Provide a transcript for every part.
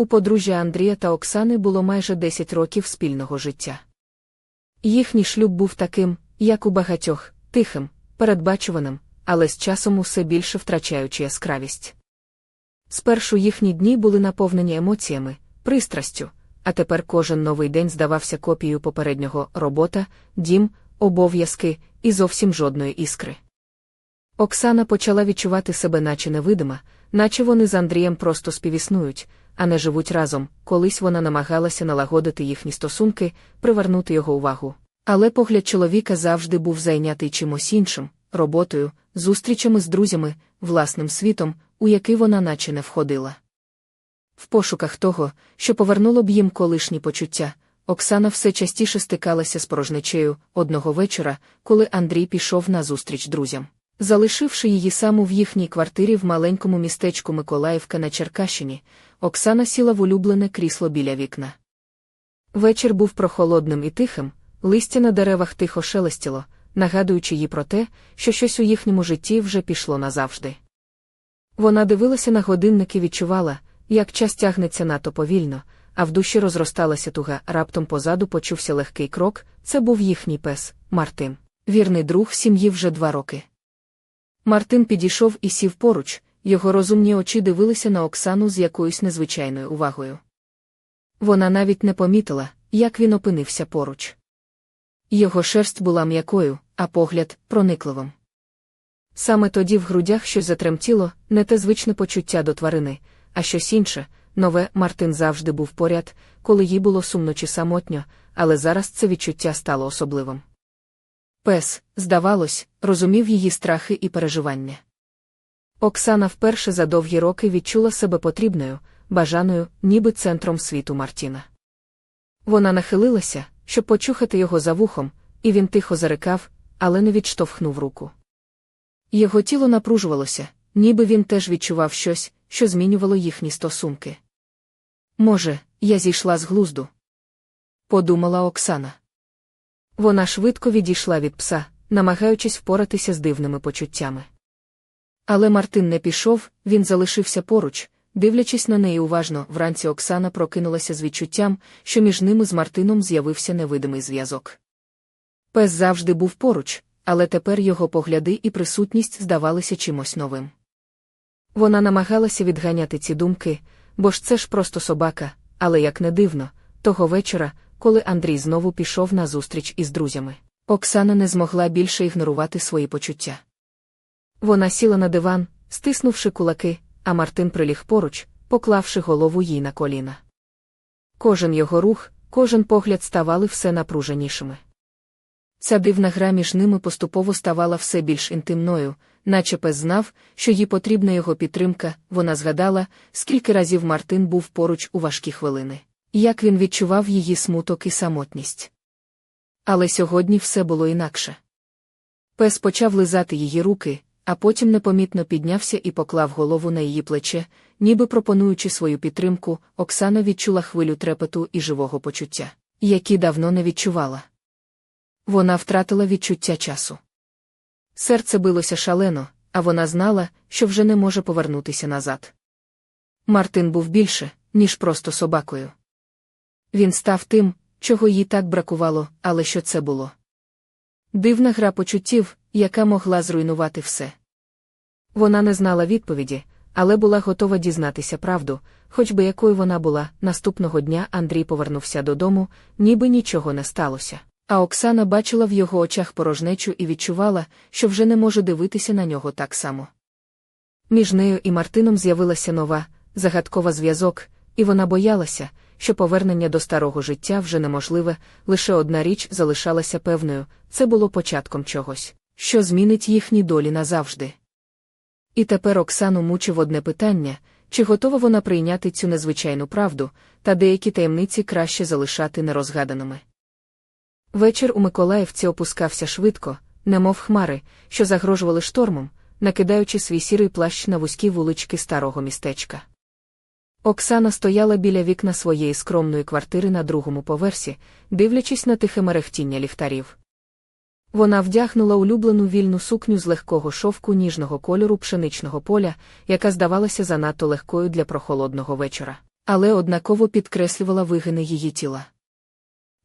У подружжя Андрія та Оксани було майже 10 років спільного життя. Їхній шлюб був таким, як у багатьох, тихим, передбачуваним, але з часом усе більше втрачаючи яскравість. Спершу їхні дні були наповнені емоціями, пристрастю, а тепер кожен новий день здавався копією попереднього робота, дім, обов'язки і зовсім жодної іскри. Оксана почала відчувати себе, наче невидима, наче вони з Андрієм просто співіснують, а не живуть разом. Колись вона намагалася налагодити їхні стосунки, привернути його увагу. Але погляд чоловіка завжди був зайнятий чимось іншим роботою, зустрічами з друзями, власним світом, у який вона наче не входила. В пошуках того, що повернуло б їм колишні почуття, Оксана все частіше стикалася з порожнечею одного вечора, коли Андрій пішов на зустріч друзям. Залишивши її саму в їхній квартирі в маленькому містечку Миколаївка на Черкащині, Оксана сіла в улюблене крісло біля вікна. Вечір був прохолодним і тихим, листя на деревах тихо шелестіло, нагадуючи їй про те, що щось у їхньому житті вже пішло назавжди. Вона дивилася на годинник і відчувала, як час тягнеться надто повільно, а в душі розросталася туга, раптом позаду почувся легкий крок це був їхній пес, Мартин, вірний друг сім'ї вже два роки. Мартин підійшов і сів поруч, його розумні очі дивилися на Оксану з якоюсь незвичайною увагою. Вона навіть не помітила, як він опинився поруч. Його шерсть була м'якою, а погляд проникливим. Саме тоді в грудях щось затремтіло, не те звичне почуття до тварини, а щось інше, нове Мартин завжди був поряд, коли їй було сумно чи самотньо, але зараз це відчуття стало особливим. Пес, здавалось, розумів її страхи і переживання. Оксана вперше за довгі роки відчула себе потрібною, бажаною, ніби центром світу Мартіна. Вона нахилилася, щоб почухати його за вухом, і він тихо зарикав, але не відштовхнув руку. Його тіло напружувалося, ніби він теж відчував щось, що змінювало їхні стосунки. Може, я зійшла з глузду? Подумала Оксана. Вона швидко відійшла від пса, намагаючись впоратися з дивними почуттями. Але Мартин не пішов, він залишився поруч, дивлячись на неї уважно, вранці Оксана прокинулася з відчуттям, що між ними з Мартином з'явився невидимий зв'язок. Пес завжди був поруч, але тепер його погляди і присутність здавалися чимось новим. Вона намагалася відганяти ці думки, бо ж це ж просто собака, але як не дивно, того вечора, коли Андрій знову пішов на зустріч із друзями, Оксана не змогла більше ігнорувати свої почуття. Вона сіла на диван, стиснувши кулаки, а Мартин приліг поруч, поклавши голову їй на коліна. Кожен його рух, кожен погляд ставали все напруженішими. Ця дивна гра між ними поступово ставала все більш інтимною, наче пес знав, що їй потрібна його підтримка, вона згадала, скільки разів Мартин був поруч у важкі хвилини, як він відчував її смуток і самотність. Але сьогодні все було інакше. Пес почав лизати її руки, а потім непомітно піднявся і поклав голову на її плече, ніби пропонуючи свою підтримку, Оксана відчула хвилю трепету і живого почуття, які давно не відчувала. Вона втратила відчуття часу. Серце билося шалено, а вона знала, що вже не може повернутися назад. Мартин був більше, ніж просто собакою. Він став тим, чого їй так бракувало, але що це було. Дивна гра почуттів, яка могла зруйнувати все. Вона не знала відповіді, але була готова дізнатися правду, хоч би якою вона була. Наступного дня Андрій повернувся додому, ніби нічого не сталося. А Оксана бачила в його очах порожнечу і відчувала, що вже не може дивитися на нього так само. Між нею і Мартином з'явилася нова, загадкова зв'язок, і вона боялася, що повернення до старого життя вже неможливе, лише одна річ залишалася певною це було початком чогось, що змінить їхні долі назавжди. І тепер Оксану мучив одне питання чи готова вона прийняти цю незвичайну правду, та деякі таємниці краще залишати нерозгаданими. Вечір у Миколаївці опускався швидко, немов хмари, що загрожували штормом, накидаючи свій сірий плащ на вузькі вулички старого містечка. Оксана стояла біля вікна своєї скромної квартири на другому поверсі, дивлячись на тихе мерехтіння ліхтарів. Вона вдягнула улюблену вільну сукню з легкого шовку ніжного кольору пшеничного поля, яка здавалася занадто легкою для прохолодного вечора. але однаково підкреслювала вигини її тіла.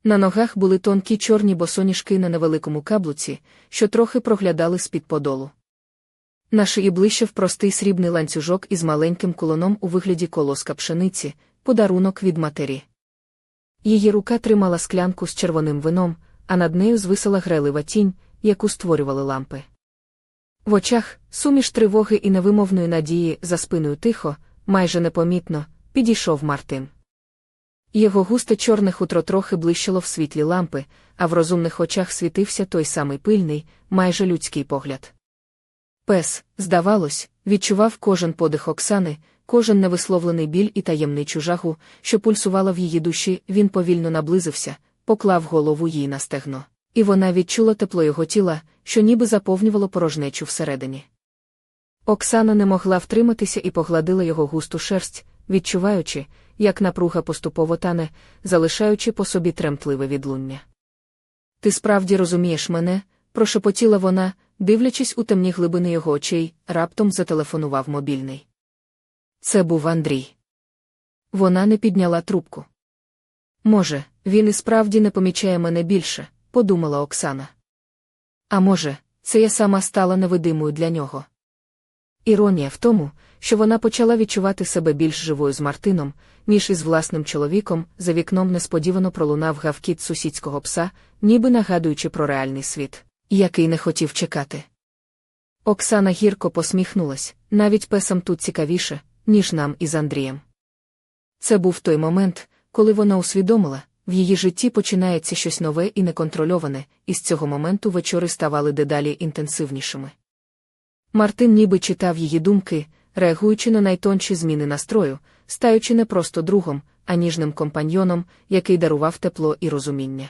На ногах були тонкі чорні босоніжки на невеликому каблуці, що трохи проглядали з-під подолу. На шиї блищав простий срібний ланцюжок із маленьким колоном у вигляді колоска пшениці, подарунок від матері. Її рука тримала склянку з червоним вином, а над нею звисала грелива тінь, яку створювали лампи. В очах, суміш тривоги і невимовної надії за спиною тихо, майже непомітно, підійшов Мартин. Його густе чорне хутро трохи блищило в світлі лампи, а в розумних очах світився той самий пильний, майже людський погляд. Пес, здавалось, відчував кожен подих Оксани, кожен невисловлений біль і таємничу жагу, що пульсувала в її душі, він повільно наблизився, поклав голову їй на стегно. І вона відчула тепло його тіла, що ніби заповнювало порожнечу всередині. Оксана не могла втриматися і погладила його густу шерсть, відчуваючи, як напруга поступово тане, залишаючи по собі тремтливе відлуння. Ти справді розумієш мене, прошепотіла вона, дивлячись у темні глибини його очей, раптом зателефонував мобільний. Це був Андрій. Вона не підняла трубку. Може, він і справді не помічає мене більше, подумала Оксана. А може, це я сама стала невидимою для нього. Іронія в тому, що вона почала відчувати себе більш живою з Мартином, ніж із власним чоловіком, за вікном несподівано пролунав гавкіт сусідського пса, ніби нагадуючи про реальний світ, який не хотів чекати. Оксана гірко посміхнулась, навіть песам тут цікавіше, ніж нам із Андрієм. Це був той момент, коли вона усвідомила, в її житті починається щось нове і неконтрольоване, і з цього моменту вечори ставали дедалі інтенсивнішими. Мартин ніби читав її думки, реагуючи на найтонші зміни настрою, стаючи не просто другом, а ніжним компаньйоном, який дарував тепло і розуміння.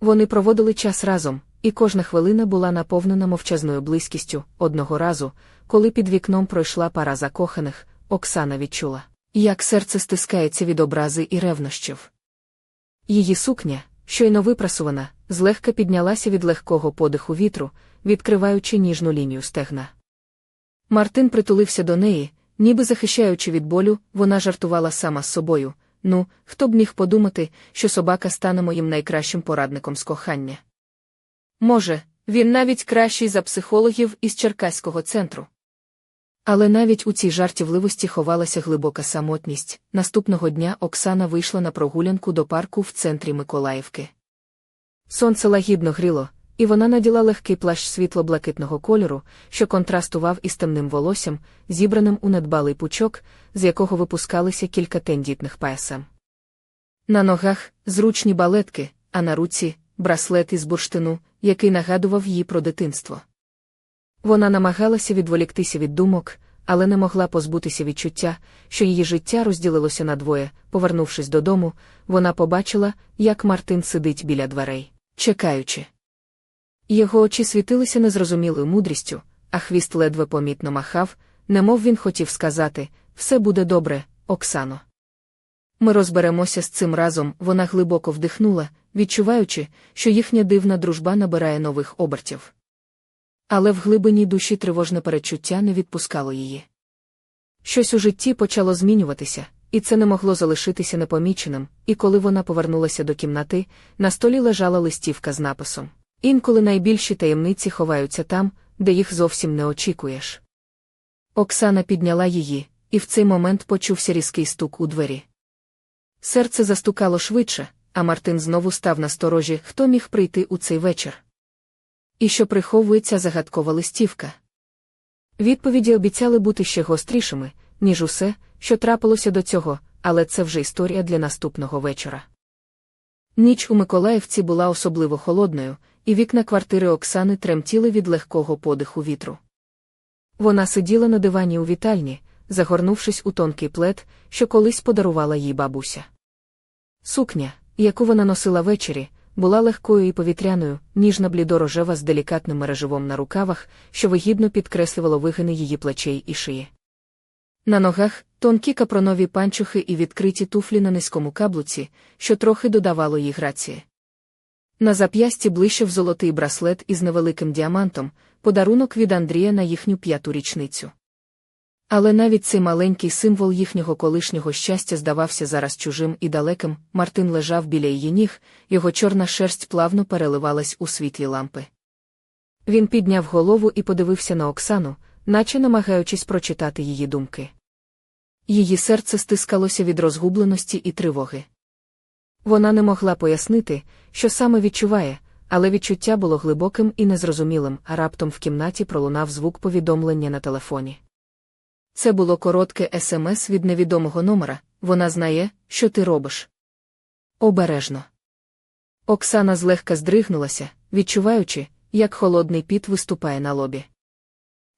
Вони проводили час разом, і кожна хвилина була наповнена мовчазною близькістю одного разу, коли під вікном пройшла пара закоханих, Оксана відчула, як серце стискається від образи і ревнощів. Її сукня, щойно випрасувана, злегка піднялася від легкого подиху вітру, відкриваючи ніжну лінію стегна. Мартин притулився до неї, ніби захищаючи від болю, вона жартувала сама з собою. Ну, хто б міг подумати, що собака стане моїм найкращим порадником з кохання. Може, він навіть кращий за психологів із Черкаського центру. Але навіть у цій жартівливості ховалася глибока самотність. Наступного дня Оксана вийшла на прогулянку до парку в центрі Миколаївки. Сонце лагідно гріло, і вона наділа легкий плащ світло-блакитного кольору, що контрастував із темним волоссям, зібраним у недбалий пучок, з якого випускалися кілька тендітних паясам. На ногах зручні балетки, а на руці браслет із бурштину, який нагадував їй про дитинство. Вона намагалася відволіктися від думок, але не могла позбутися відчуття, що її життя розділилося на двоє. Повернувшись додому, вона побачила, як Мартин сидить біля дверей, чекаючи. Його очі світилися незрозумілою мудрістю, а хвіст ледве помітно махав, немов він хотів сказати все буде добре, Оксано. Ми розберемося з цим разом. Вона глибоко вдихнула, відчуваючи, що їхня дивна дружба набирає нових обертів. Але в глибині душі тривожне перечуття не відпускало її. Щось у житті почало змінюватися, і це не могло залишитися непоміченим, і коли вона повернулася до кімнати, на столі лежала листівка з написом. Інколи найбільші таємниці ховаються там, де їх зовсім не очікуєш. Оксана підняла її, і в цей момент почувся різкий стук у двері. Серце застукало швидше, а Мартин знову став на сторожі, хто міг прийти у цей вечір. І що приховується загадкова листівка. Відповіді обіцяли бути ще гострішими, ніж усе, що трапилося до цього, але це вже історія для наступного вечора. Ніч у Миколаївці була особливо холодною, і вікна квартири Оксани тремтіли від легкого подиху вітру. Вона сиділа на дивані у вітальні, загорнувшись у тонкий плед, що колись подарувала їй бабуся. Сукня, яку вона носила ввечері, була легкою і повітряною, ніжна блідорожева з делікатним мереживом на рукавах, що вигідно підкреслювало вигини її плечей і шиї. На ногах тонкі капронові панчухи і відкриті туфлі на низькому каблуці, що трохи додавало їй грації. На зап'ясті блищав золотий браслет із невеликим діамантом, подарунок від Андрія на їхню п'яту річницю. Але навіть цей маленький символ їхнього колишнього щастя здавався зараз чужим і далеким. Мартин лежав біля її ніг, його чорна шерсть плавно переливалась у світлі лампи. Він підняв голову і подивився на Оксану, наче намагаючись прочитати її думки. Її серце стискалося від розгубленості і тривоги. Вона не могла пояснити, що саме відчуває, але відчуття було глибоким і незрозумілим, а раптом в кімнаті пролунав звук повідомлення на телефоні. Це було коротке смс від невідомого номера вона знає, що ти робиш. Обережно. Оксана злегка здригнулася, відчуваючи, як холодний піт виступає на лобі.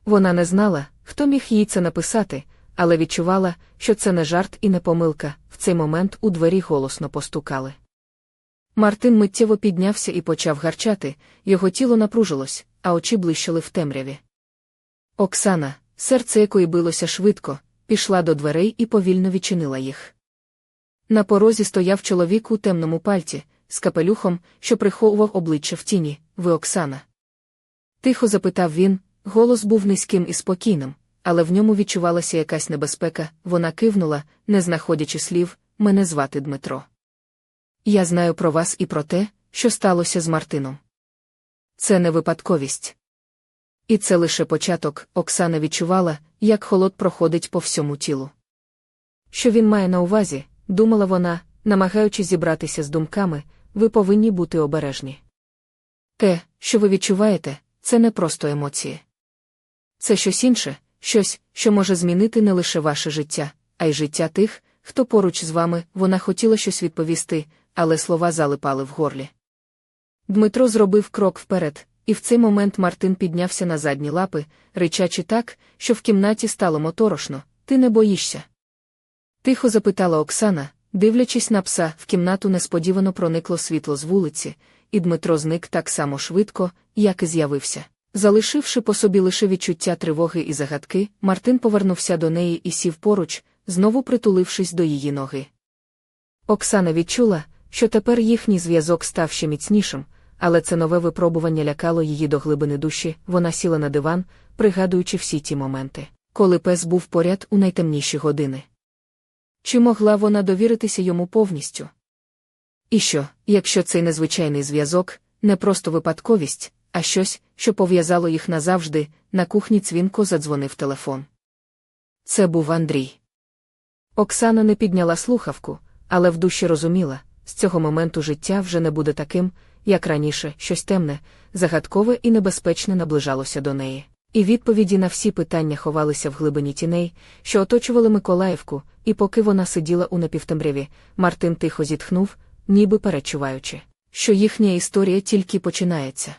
Вона не знала, хто міг їй це написати, але відчувала, що це не жарт і не помилка. В цей момент у двері голосно постукали. Мартин миттєво піднявся і почав гарчати, його тіло напружилось, а очі блищали в темряві. Оксана, серце якої билося швидко, пішла до дверей і повільно відчинила їх. На порозі стояв чоловік у темному пальті, з капелюхом, що приховував обличчя в тіні. Ви Оксана? Тихо запитав він, голос був низьким і спокійним, але в ньому відчувалася якась небезпека, вона кивнула, не знаходячи слів, мене звати Дмитро. Я знаю про вас і про те, що сталося з Мартином. Це не випадковість. І це лише початок, Оксана відчувала, як холод проходить по всьому тілу. Що він має на увазі, думала вона, намагаючись зібратися з думками, ви повинні бути обережні. Те, що ви відчуваєте, це не просто емоції. Це щось інше, щось, що може змінити не лише ваше життя, а й життя тих, хто поруч з вами, вона хотіла щось відповісти, але слова залипали в горлі. Дмитро зробив крок вперед, і в цей момент Мартин піднявся на задні лапи, ричачи так, що в кімнаті стало моторошно. Ти не боїшся? Тихо запитала Оксана, дивлячись на пса, в кімнату несподівано проникло світло з вулиці, і Дмитро зник так само швидко, як і з'явився. Залишивши по собі лише відчуття тривоги і загадки, Мартин повернувся до неї і сів поруч, знову притулившись до її ноги. Оксана відчула, що тепер їхній зв'язок став ще міцнішим, але це нове випробування лякало її до глибини душі, вона сіла на диван, пригадуючи всі ті моменти, коли пес був поряд у найтемніші години. Чи могла вона довіритися йому повністю? І що, якщо цей незвичайний зв'язок, не просто випадковість, а щось, що пов'язало їх назавжди, на кухні цвінко задзвонив телефон. Це був Андрій. Оксана не підняла слухавку, але в душі розуміла, з цього моменту життя вже не буде таким, як раніше, щось темне, загадкове і небезпечне наближалося до неї. І відповіді на всі питання ховалися в глибині тіней, що оточували Миколаївку, і поки вона сиділа у напівтемряві, Мартин тихо зітхнув, ніби перечуваючи, що їхня історія тільки починається.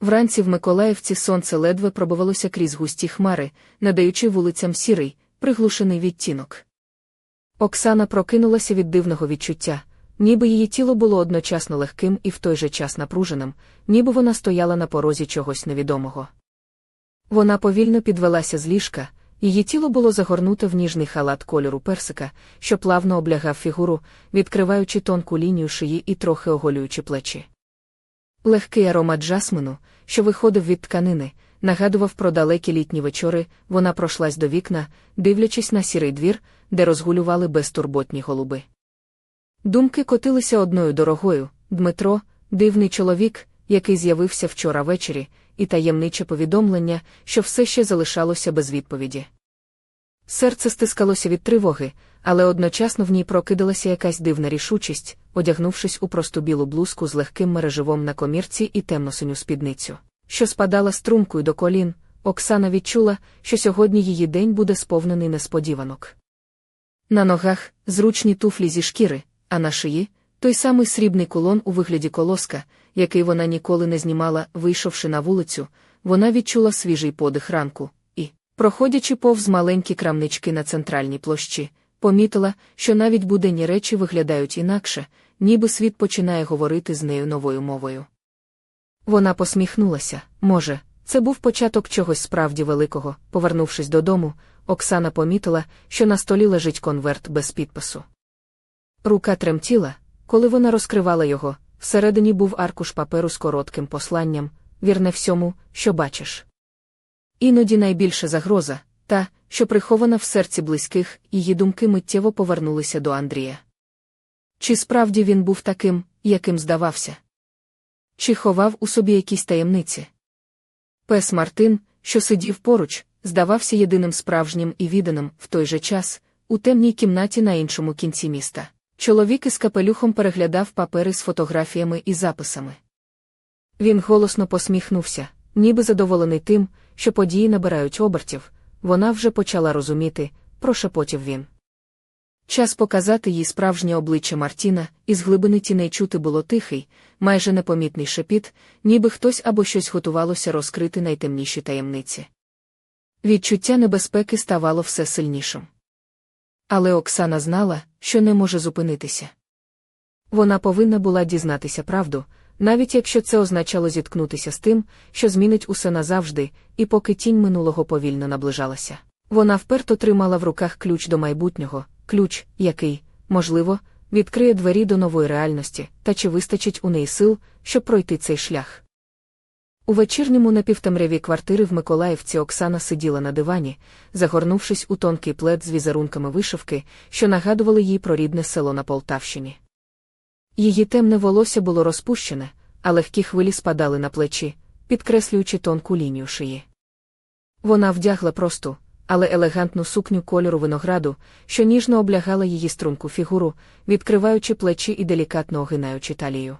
Вранці в Миколаївці сонце ледве пробивалося крізь густі хмари, надаючи вулицям сірий, приглушений відтінок. Оксана прокинулася від дивного відчуття, ніби її тіло було одночасно легким і в той же час напруженим, ніби вона стояла на порозі чогось невідомого. Вона повільно підвелася з ліжка, її тіло було загорнуте в ніжний халат кольору персика, що плавно облягав фігуру, відкриваючи тонку лінію шиї і трохи оголюючи плечі. Легкий аромат жасмину, що виходив від тканини, нагадував про далекі літні вечори, вона пройшлась до вікна, дивлячись на сірий двір, де розгулювали безтурботні голуби. Думки котилися одною дорогою Дмитро, дивний чоловік, який з'явився вчора ввечері, і таємниче повідомлення, що все ще залишалося без відповіді. Серце стискалося від тривоги, але одночасно в ній прокидалася якась дивна рішучість, одягнувшись у просту білу блузку з легким мереживом на комірці і темно-синю спідницю, що спадала струмкою до колін, Оксана відчула, що сьогодні її день буде сповнений несподіванок. На ногах зручні туфлі зі шкіри, а на шиї той самий срібний кулон у вигляді колоска, який вона ніколи не знімала, вийшовши на вулицю, вона відчула свіжий подих ранку і, проходячи повз маленькі крамнички на центральній площі, помітила, що навіть буденні речі виглядають інакше, ніби світ починає говорити з нею новою мовою. Вона посміхнулася, може, це був початок чогось справді великого. Повернувшись додому, Оксана помітила, що на столі лежить конверт без підпису. Рука тремтіла, коли вона розкривала його, всередині був аркуш паперу з коротким посланням, вірне всьому, що бачиш. Іноді найбільша загроза та, що прихована в серці близьких, її думки миттєво повернулися до Андрія. Чи справді він був таким, яким здавався? Чи ховав у собі якісь таємниці? Пес Мартин, що сидів поруч, здавався єдиним справжнім і відданим в той же час, у темній кімнаті на іншому кінці міста. Чоловік із капелюхом переглядав папери з фотографіями і записами. Він голосно посміхнувся, ніби задоволений тим, що події набирають обертів, вона вже почала розуміти, прошепотів він. Час показати їй справжнє обличчя Мартіна, і з глибини тіней чути було тихий, майже непомітний шепіт, ніби хтось або щось готувалося розкрити найтемніші таємниці. Відчуття небезпеки ставало все сильнішим. Але Оксана знала, що не може зупинитися. Вона повинна була дізнатися правду, навіть якщо це означало зіткнутися з тим, що змінить усе назавжди, і поки тінь минулого повільно наближалася. Вона вперто тримала в руках ключ до майбутнього, ключ, який, можливо, відкриє двері до нової реальності, та чи вистачить у неї сил, щоб пройти цей шлях. У вечірньому напівтемряві квартири в Миколаївці Оксана сиділа на дивані, загорнувшись у тонкий плед з візерунками вишивки, що нагадували їй про рідне село на Полтавщині. Її темне волосся було розпущене, а легкі хвилі спадали на плечі, підкреслюючи тонку лінію шиї. Вона вдягла просту, але елегантну сукню кольору винограду, що ніжно облягала її струнку фігуру, відкриваючи плечі і делікатно огинаючи талію.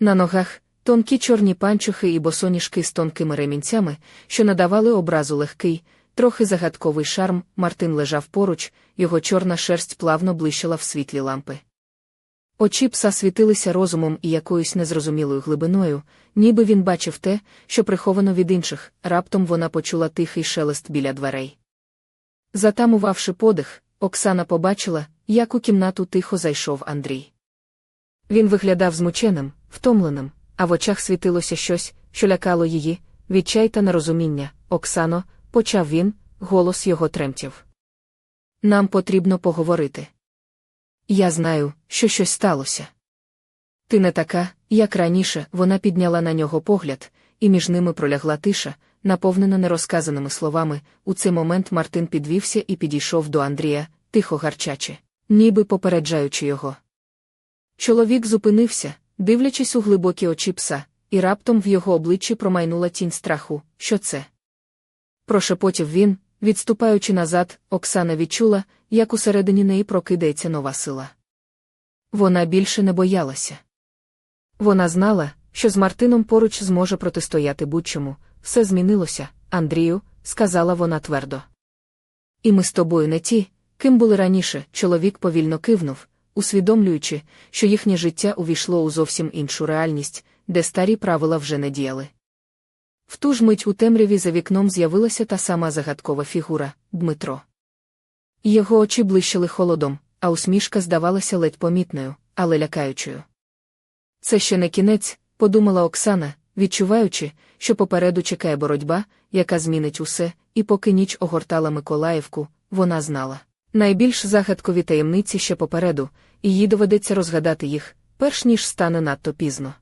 На ногах тонкі чорні панчухи і босоніжки з тонкими ремінцями, що надавали образу легкий, трохи загадковий шарм, Мартин лежав поруч, його чорна шерсть плавно блищала в світлі лампи. Очі пса світилися розумом і якоюсь незрозумілою глибиною, ніби він бачив те, що приховано від інших, раптом вона почула тихий шелест біля дверей. Затамувавши подих, Оксана побачила, як у кімнату тихо зайшов Андрій. Він виглядав змученим, втомленим, а в очах світилося щось, що лякало її, відчай та нерозуміння. Оксано, почав він, голос його тремтів. Нам потрібно поговорити. Я знаю, що щось сталося. Ти не така, як раніше, вона підняла на нього погляд, і між ними пролягла тиша, наповнена нерозказаними словами. У цей момент Мартин підвівся і підійшов до Андрія, тихо гарчачи, ніби попереджаючи його. Чоловік зупинився, дивлячись у глибокі очі пса, і раптом в його обличчі промайнула тінь страху. Що це? Прошепотів він, відступаючи назад, Оксана відчула, як усередині неї прокидається нова сила. Вона більше не боялася. Вона знала, що з Мартином поруч зможе протистояти будь-чому, все змінилося, Андрію, сказала вона твердо. І ми з тобою не ті, ким були раніше, чоловік повільно кивнув, усвідомлюючи, що їхнє життя увійшло у зовсім іншу реальність, де старі правила вже не діяли. В ту ж мить у темряві за вікном з'явилася та сама загадкова фігура Дмитро. Його очі блищили холодом, а усмішка здавалася ледь помітною, але лякаючою. Це ще не кінець, подумала Оксана, відчуваючи, що попереду чекає боротьба, яка змінить усе, і поки ніч огортала Миколаївку, вона знала. Найбільш загадкові таємниці ще попереду, і їй доведеться розгадати їх, перш ніж стане надто пізно.